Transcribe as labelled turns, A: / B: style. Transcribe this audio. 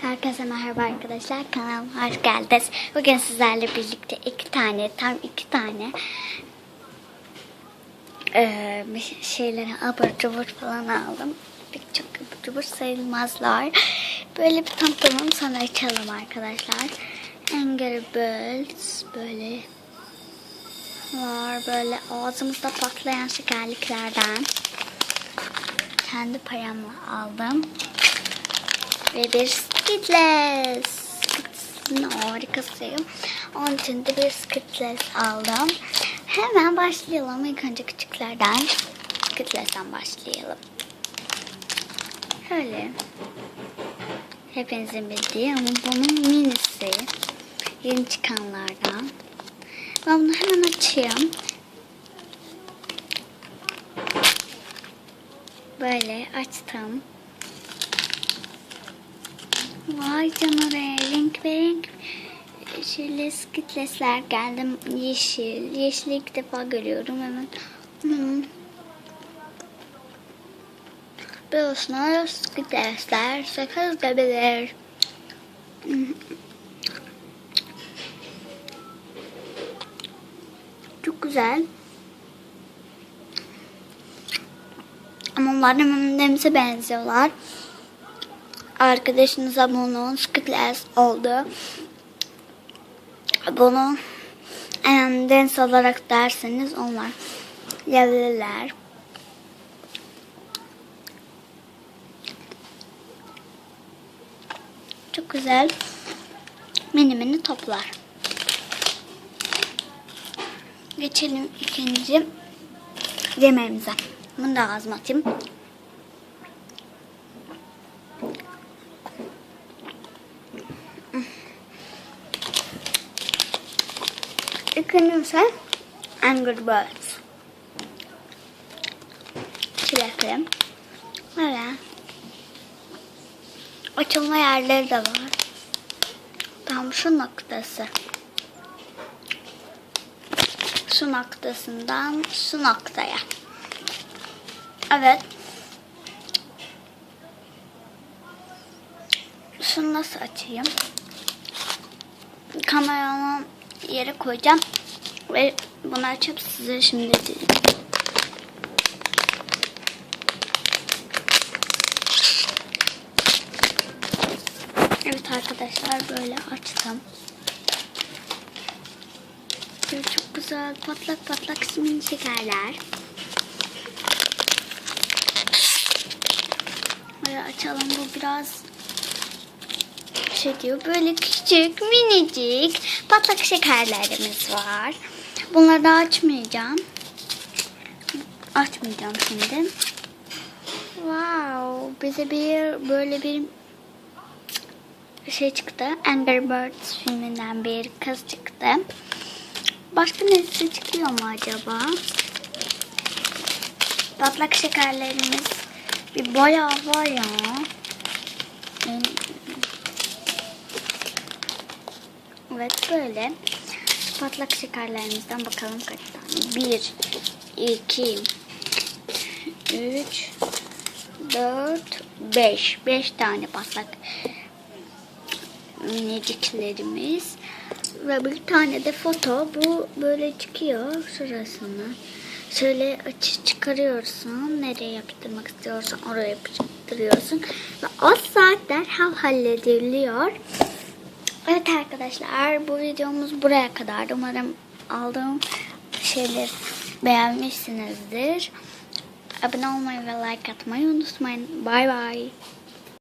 A: Herkese merhaba arkadaşlar. Kanalıma hoş geldiniz. Bugün sizlerle birlikte iki tane, tam iki tane bir şeyleri abur cubur falan aldım. Pek çok abur cubur sayılmazlar. Böyle bir tanıtalım sonra açalım arkadaşlar. Angry Birds böyle var böyle ağzımızda patlayan şekerliklerden. Kendi paramla aldım. Ve bir Skittles. Skittles'in harikasıyım. Onun için de bir Skittles aldım. Hemen başlayalım. İlk önce küçüklerden. Skittles'ten başlayalım. Şöyle. Hepinizin bildiği ama bunun minisi. Yeni çıkanlardan. Ben bunu hemen açayım. Böyle açtım. Vay canına renk ve renk şöyle skitlesler geldim yeşil. Yeşil ilk defa görüyorum hemen. Hmm. Biliyorsunuz skitlesler sakız gibidir. Hmm. Çok güzel. Ama onlar M&M's'e benziyorlar. Arkadaşınıza bunun Skittles oldu. Bunu M&M's olarak derseniz onlar gelirler. Çok güzel. Mini mini toplar. Geçelim ikinci yemeğimize. Bunu da ağzıma atayım. İkincisi Angry Birds. Çilekli. Böyle. Açılma yerleri de var. Tam şu noktası. Şu noktasından şu noktaya. Evet. Şunu nasıl açayım? Kameramı yere koyacağım. Ve bunu açıp size şimdi diyeceğim. Evet arkadaşlar böyle açtım. Böyle çok güzel patlak patlak simin şekerler. Böyle açalım bu biraz diyor. Böyle küçük minicik patlak şekerlerimiz var. Bunları da açmayacağım. Açmayacağım şimdi. Wow, bize bir böyle bir şey çıktı. Angry Birds filminden bir kız çıktı. Başka neresi çıkıyor mu acaba? Patlak şekerlerimiz bir bayağı var ya. Yani Evet böyle. Patlak şekerlerimizden bakalım kaç tane. 1, 2, 3, 4, 5. 5 tane patlak miniciklerimiz. Ve bir tane de foto. Bu böyle çıkıyor şurasını. Şöyle açı çıkarıyorsun. Nereye yaptırmak istiyorsan oraya yapıştırıyorsun. Ve o saat derhal hallediliyor. Evet arkadaşlar bu videomuz buraya kadar. Umarım aldığım şeyleri beğenmişsinizdir. Abone olmayı ve like atmayı unutmayın. Bay bay.